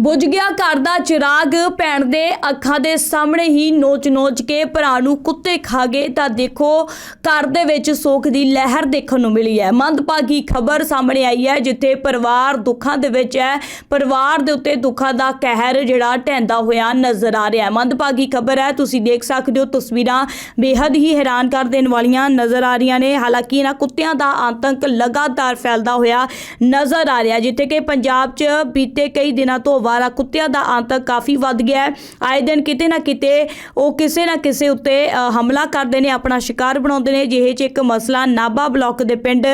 ਬੁਝ ਗਿਆ ਘਰ ਦਾ ਚਿਰਾਗ। ਭੈਣ ਦੇ ਅੱਖਾਂ ਦੇ ਸਾਹਮਣੇ ਹੀ ਨੋਚ-ਨੋਚ ਕੇ ਭਰਾ ਨੂੰ ਕੁੱਤੇ ਖਾ ਗਏ। ਤਾਂ ਦੇਖੋ, ਘਰ ਦੇ ਵਿੱਚ ਸੋਖ ਦੀ ਲਹਿਰ ਦੇਖਣ ਨੂੰ ਮਿਲੀ ਹੈ। ਮੰਦਭਾਗੀ ਖਬਰ ਸਾਹਮਣੇ ਆਈ ਹੈ, ਜਿੱਥੇ ਪਰਿਵਾਰ ਦੁੱਖਾਂ ਦੇ ਵਿੱਚ ਹੈ। ਪਰਿਵਾਰ ਦੇ ਉੱਤੇ ਦੁੱਖਾਂ ਦਾ ਕਹਿਰ ਜਿਹੜਾ ਢਹਿੰਦਾ ਹੋਇਆ ਨਜ਼ਰ ਆ ਰਿਹਾ ਹੈ। ਮੰਦਭਾਗੀ ਖਬਰ ਹੈ, ਤੁਸੀਂ ਦੇਖ ਸਕਦੇ ਹੋ, ਤਸਵੀਰਾਂ ਬੇहद ਹੀ ਹੈਰਾਨ ਕਰ ਦੇਣ ਵਾਲੀਆਂ ਨਜ਼ਰ ਆ ਰਹੀਆਂ ਨੇ। ਹਾਲਾਂਕਿ ਇਹਨਾਂ ਕੁੱਤਿਆਂ ਦਾ ਆਤੰਕ ਲਗਾਤਾਰ ਫੈਲਦਾ ਹੋਇਆ ਨਜ਼ਰ ਆ ਰਿਹਾ, ਜਿੱਥੇ ਕਿ ਪੰਜਾਬ 'ਚ ਬੀਤੇ ਕਈ ਦਿਨਾਂ ਤੋਂ ਅਵਾਰਾ ਕੁੱਤਿਆਂ ਦਾ ਆਤੰਕ ਕਾਫੀ ਵੱਧ ਗਿਆ ਹੈ। ਆਏ ਦਿਨ ਕਿਤੇ ਨਾ ਕਿਤੇ ਉਹ ਕਿਸੇ ਨਾ ਕਿਸੇ ਉੱਤੇ ਹਮਲਾ ਕਰਦੇ ਨੇ, ਆਪਣਾ ਸ਼ਿਕਾਰ ਬਣਾਉਂਦੇ ਨੇ। ਜਿਹੇ 'ਚ ਇੱਕ ਮਸਲਾ ਨਾਬਾ ਬਲਾਕ ਦੇ ਪਿੰਡ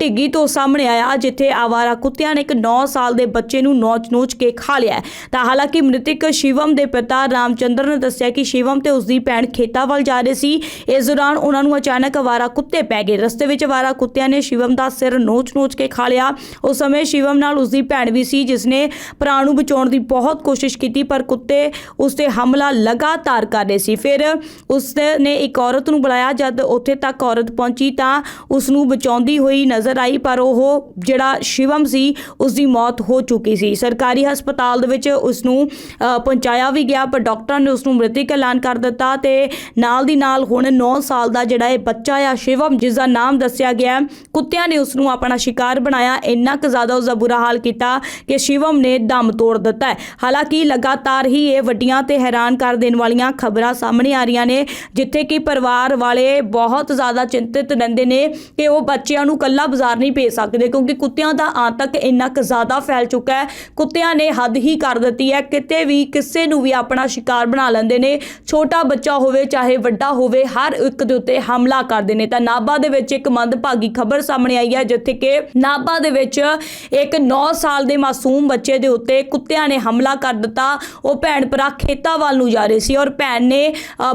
ਢਿੱਗੀ ਤੋਂ ਸਾਹਮਣੇ ਆਇਆ। ਜਿੱਥੇ ਆਵਾਰਾ ਕੁੱਤਿਆਂ ਨੇ ਇੱਕ 9 ਸਾਲ ਦੇ ਬੱਚੇ ਨੂੰ ਨੋਚ-ਨੋਚ ਕੇ ਖਾ ਲਿਆ ਤਾਂ ਹਾਲਾਂਕਿ ਮ੍ਰਿਤਕ ਸ਼ਿਵਮ ਦੇ ਪਿਤਾ ਰਾਮਚੰਦਰ ਨੇ ਦੱਸਿਆ ਕਿ ਸ਼ਿਵਮ ਤੇ ਉਸ ਦੀ ਭੈਣ ਖੇਤਾਂ ਵੱਲ ਜਾ ਰਹੇ ਸੀ। ਇਸ ਦੌਰਾਨ ਉਹਨਾਂ ਨੂੰ ਅਚਾਨਕ ਆਵਾਰਾ ਕੁੱਤੇ ਪੈ ਗਏ। ਰਸਤੇ ਵਿੱਚ ਆਵਾਰਾ ਕੁੱਤਿਆਂ ਨੇ ਸ਼ਿਵਮ ਦਾ ਸਿਰ ਨੋਚ-ਨੋਚ ਕੇ ਖਾ ਲਿਆ। ਉਸ ਸਮੇਂ ਸ਼ਿਵਮ ਨਾਲ ਉਸ ਦੀ ਭੈਣ ਵੀ ਸੀ, ਜਿਸ ਨੇ ਭਰਾ ਨੂੰ ਬਚਾਉਣ ਦੀ ਬਹੁਤ ਕੋਸ਼ਿਸ਼ ਕੀਤੀ, ਪਰ ਕੁੱਤੇ ਉਸ ਤੇ ਹਮਲਾ ਲਗਾਤਾਰ ਕਰ ਰਹੇ ਸੀ। ਫਿਰ ਉਸ ਨੇ ਇੱਕ ਔਰਤ ਨੂੰ ਬੁਲਾਇਆ। ਜਦ ਉੱਥੇ ਤੱਕ ਔਰਤ ਪਹੁੰਚੀ ਤਾਂ ਉਸ ਨੂੰ ਬਚਾਉਂਦੀ ਹੋਈ ਨਜ਼ਰ ਆਈ, ਪਰ ਉਹ ਜਿਹੜਾ ਸ਼ਿਵਮ ਸੀ ਉਸ ਦੀ ਮੌਤ ਹੋ ਚੁੱਕੀ ਸੀ। ਸਰਕਾਰੀ ਹਸਪਤਾਲ ਦੇ ਵਿੱਚ ਉਸ ਨੂੰ ਪਹੁੰਚਾਇਆ ਵੀ ਗਿਆ, ਪਰ ਡਾਕਟਰਾਂ ਨੇ ਉਸ ਨੂੰ ਮ੍ਰਿਤਕ ਐਲਾਨ ਕਰ ਦਿੱਤਾ ਤੇ ਨਾਲ ਦੀ ਨਾਲ ਹੁਣ 9 ਸਾਲ ਦਾ ਜਿਹੜਾ ਇਹ ਬੱਚਾ ਆ ਸ਼ਿਵਮ, ਜਿਸ ਦਾ ਨਾਮ ਦੱਸਿਆ ਗਿਆ, ਕੁੱਤਿਆਂ ਨੇ ਉਸ ਨੂੰ ਆਪਣਾ ਸ਼ਿਕਾਰ ਬਣਾਇਆ। ਇੰਨਾ ਕੁ ਜ਼ਿਆਦਾ ਉਸ ਦਾ ਬੁਰਾ ਹਾਲ ਕੀਤਾ ਕਿ ਸ਼ਿਵਮ ਨੇ ਦਮ ਤੋੜ ਦਿੱਤਾ ਹੈ। ਹਾਲਾਂਕਿ ਲਗਾਤਾਰ ਹੀ ਇਹ ਵੱਡੀਆਂ ਤੇ ਹੈਰਾਨ ਕਰ ਦੇਣ ਵਾਲੀਆਂ ਖਬਰਾਂ ਸਾਹਮਣੇ ਆ ਰਹੀਆਂ ਨੇ, ਜਿੱਥੇ ਕਿ ਪਰਿਵਾਰ ਵਾਲੇ ਬਹੁਤ ਜ਼ਿਆਦਾ ਚਿੰਤਿਤ ਰਹਿੰਦੇ ਨੇ ਕਿ ਉਹ ਬੱਚਿਆਂ ਨੂੰ ਕੱਲਾ ਬਾਜ਼ਾਰ ਨਹੀਂ ਭੇਜ ਸਕਦੇ, ਕਿਉਂਕਿ ਕੁੱਤਿਆਂ ਦਾ ਆਤੰਕ ਇੰਨਾ ਕੁ ਜ਼ਿਆਦਾ ਫੈਲ ਚੁੱਕਾ ਹੈ। ਕੁੱਤਿਆਂ ਨੇ ਹੱਦ ਹੀ ਕਰ ਦਿੱਤੀ ਹੈ, ਕਿਤੇ ਵੀ ਕਿਸੇ ਨੂੰ ਵੀ ਆਪਣਾ ਸ਼ਿਕਾਰ ਬਣਾ ਲੈਂਦੇ ਨੇ। ਛੋਟਾ ਬੱਚਾ ਹੋਵੇ, ਚਾਹੇ ਵੱਡਾ ਹੋਵੇ, ਹਰ ਇੱਕ ਦੇ ਉੱਤੇ ਹਮਲਾ ਕਰਦੇ ਨੇ। ਤਾਂ ਨਾਭਾ ਦੇ ਵਿੱਚ ਇੱਕ ਮੰਦਭਾਗੀ ਖਬਰ ਸਾਹਮਣੇ ਆਈ ਹੈ, ਜਿੱਥੇ ਕਿ ਨਾਭਾ ਦੇ ਵਿੱਚ ਇੱਕ 9 ਸਾਲ ਦੇ ਮਾਸੂਮ ਬੱਚੇ ਦੇ ਉੱਤੇ ਕੁੱਤਿਆਂ ਨੇ ਹਮਲਾ ਕਰ ਦਿੱਤਾ। ਉਹ ਭੈਣ ਭਰਾ ਖੇਤਾਂ ਵੱਲ ਨੂੰ ਜਾ ਰਹੇ ਸੀ ਔਰ ਭੈਣ ਨੇ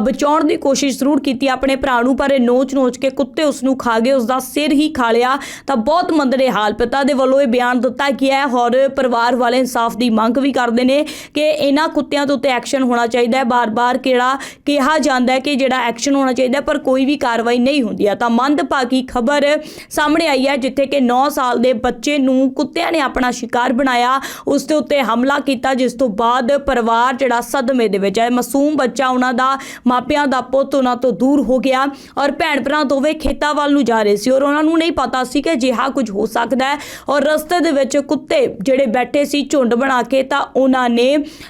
ਬਚਾਉਣ ਦੀ ਕੋਸ਼ਿਸ਼ ਜ਼ਰੂਰ ਕੀਤੀ ਆਪਣੇ ਭਰਾ ਨੂੰ, ਪਰ ਇਹ ਨੋਚ-ਨੋਚ ਕੇ ਕੁੱਤੇ ਉਸ ਨੂੰ ਖਾ ਗਏ ਉਸ ਦਾ ਸਿਰ ਹੀ ਖਾ ਲਿਆ। ਤਾਂ ਬਹੁਤ ਮੰਦੜੇ ਹਾਲ ਪਿਤਾ ਦੇ ਵੱਲੋਂ ਇਹ ਬਿਆਨ ਦਿੱਤਾ ਗਿਆ ਹੈ। ਔਰ ਪਰਿਵਾਰ ਵਾਲੇ ਇਨਸਾਫ ਦੀ ਮੰਗ ਵੀ ਕਰਦੇ ਨੇ ਕਿ ਇਹਨਾਂ ਕੁੱਤਿਆਂ ਦੇ ਉੱਤੇ ਐਕਸ਼ਨ ਹੋਣਾ ਚਾਹੀਦਾ ਹੈ। ਬਾਰ-ਬਾਰ ਕਿਹੜਾ ਕਿਹਾ ਜਾਂਦਾ ਹੈ ਕਿ ਜਿਹੜਾ ਐਕਸ਼ਨ ਹੋਣਾ ਚਾਹੀਦਾ ਪਰ ਕੋਈ ਵੀ ਕਾਰਵਾਈ ਨਹੀਂ ਹੁੰਦੀ ਹੈ ਤਾਂ ਮੰਦਭਾਗੀ ਖਬਰ ਸਾਹਮਣੇ ਆਈ ਹੈ, ਜਿੱਥੇ ਕਿ 9 ਸਾਲ ਦੇ ਬੱਚੇ ਨੂੰ ਕੁੱਤਿਆਂ ਨੇ ਆਪਣਾ ਸ਼ਿਕਾਰ ਬਣਾਇਆ। ਉਸ ਦੇ ਉੱਤੇ ਹਮਲਾ ਕੀਤਾ, ਜਿਸ ਤੋਂ ਬਾਅਦ ਪਰਿਵਾਰ ਜਿਹੜਾ ਸਦਮੇ ਦੇ ਵਿੱਚ ਹੈ, ਮਾਸੂਮ ਬੱਚਾ ਉਹਨਾਂ ਦਾ ਮਾਪਿਆਂ ਦਾ ਪੁੱਤ ਉਹਨਾਂ ਤੋਂ ਦੂਰ ਹੋ ਗਿਆ ਔਰ ਭੈਣ ਭਰਾ ਦੋਵੇਂ ਖੇਤਾਂ ਵੱਲ ਨੂੰ ਜਾ ਰਹੇ ਸੀ ਔਰ ਉਹਨਾਂ ਨੂੰ ਨਹੀਂ ਪਤਾ ਸੀ ਕਿ ਅਜਿਹਾ ਕੁਝ ਹੋ ਸਕਦਾ ਹੈ ਔਰ ਰਸਤੇ ਦੇ ਵਿੱਚ ਕੁੱਤੇ ਜਿਹੜੇ ਬੈਠੇ ਸੀ ਝੁੰਡ ਬਣਾ ਕੇ ਤਾਂ ਉਹਨਾਂ ਨੇ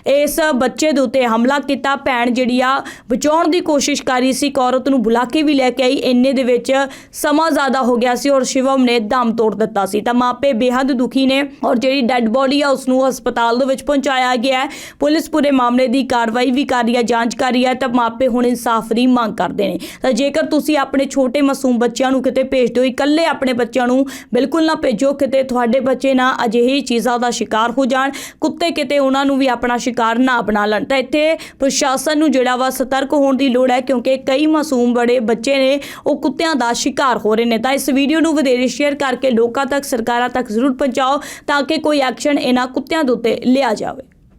ਇਸ ਬੱਚੇ ਦੇ ਉੱਤੇ ਹਮਲਾ ਕੀਤਾ। ਭੈਣ ਜਿਹੜੀ ਆ, ਬਚਾਉਣ ਦੀ ਕੋਸ਼ਿਸ਼ ਕਰ ਰਹੀ ਸੀ ਇੱਕ ਔਰਤ ਨੂੰ ਬੁਲਾ ਕੇ ਵੀ ਲੈ ਕੇ ਆਈ। ਇੰਨੇ ਦੇ ਵਿੱਚ ਸਮਾਂ ਜ਼ਿਆਦਾ ਹੋ ਗਿਆ ਸੀ ਔਰ ਸ਼ਿਵਮ ਨੇ ਦਮ ਤੋੜ ਦਿੱਤਾ ਸੀ। ਤਾਂ ਮਾਪੇ ਬੇਹੱਦ ਦੁਖੀ ਨੇ ਔਰ ਜਿਹੜੀ ਡੈੱਡ ਬੋਡੀ ਆ ਉਸ ਨੂੰ ਹਸਪਤਾਲ ਦੇ ਵਿੱਚ ਪਹੁੰਚਾਇਆ ਗਿਆ ਹੈ। ਪੁਲਿਸ ਪੂਰੇ ਮਾਮਲੇ ਦੀ ਕਾਰਵਾਈ ਵੀ ਕਰ ਰਹੀ ਹੈ, ਜਾਂਚ ਕਰ ਰਹੀ ਹੈ ਤਾਂ ਮਾਪੇ ਹੁਣ ਇਨਸਾਫ ਦੀ ਮੰਗ ਕਰਦੇ ਨੇ। ਤਾਂ ਜੇਕਰ ਤੁਸੀਂ ਆਪਣੇ ਛੋਟੇ ਮਾਸੂਮ ਬੱਚਿਆਂ ਨੂੰ ਕਿਤੇ ਭੇਜਦੇ ਹੋ ਇਕੱਲੇ ਆਪਣੇ ਬੱਚਿਆਂ ਨੂੰ ਬਿਲਕੁਲ ਨਾ ਭੇਜੋ, ਕਿਤੇ ਤੁਹਾਡੇ ਬੱਚੇ ਨਾ ਅਜਿਹੀ ਚੀਜ਼ਾਂ ਦਾ ਸ਼ਿਕਾਰ ਹੋ ਜਾਣ, ਕੁੱਤੇ ਕਿਤੇ ਉਹਨਾਂ ਨੂੰ ਵੀ ਆਪਣਾ ਸ਼ਿਕਾਰ ਨਾ ਬਣਾ ਲੈਣ। ਤਾਂ ਇੱਥੇ ਪ੍ਰਸ਼ਾਸਨ ਨੂੰ ਜਿਹੜਾ ਵਾ ਸਤਰਕ ਹੋਣ ਦੀ ਲੋੜ ਹੈ, ਕਿਉਂਕਿ ਕਈ ਮਾਸੂਮ ਬੜੇ ਬੱਚੇ ਨੇ, ਉਹ ਕੁੱਤਿਆਂ ਦਾ ਸ਼ਿਕਾਰ ਹੋ ਰਹੇ ਨੇ। ਤਾਂ ਇਸ ਵੀਡੀਓ ਨੂੰ ਵਧੇਰੇ ਸ਼ੇਅਰ ਕਰਕੇ ਲੋਕਾਂ ਤੱਕ, ਸਰਕਾਰਾਂ ਤੱਕ ਜ਼ਰੂਰ ਪਹੁੰਚਾਓ ਤਾਂ ਕਿ ਕੋਈ ਐਕਸ਼ਨ ਇਹਨਾਂ ਕੁੱਤਿਆਂ ਦੇ ਉੱਤੇ ਲਿਆ ਜਾਵੇ।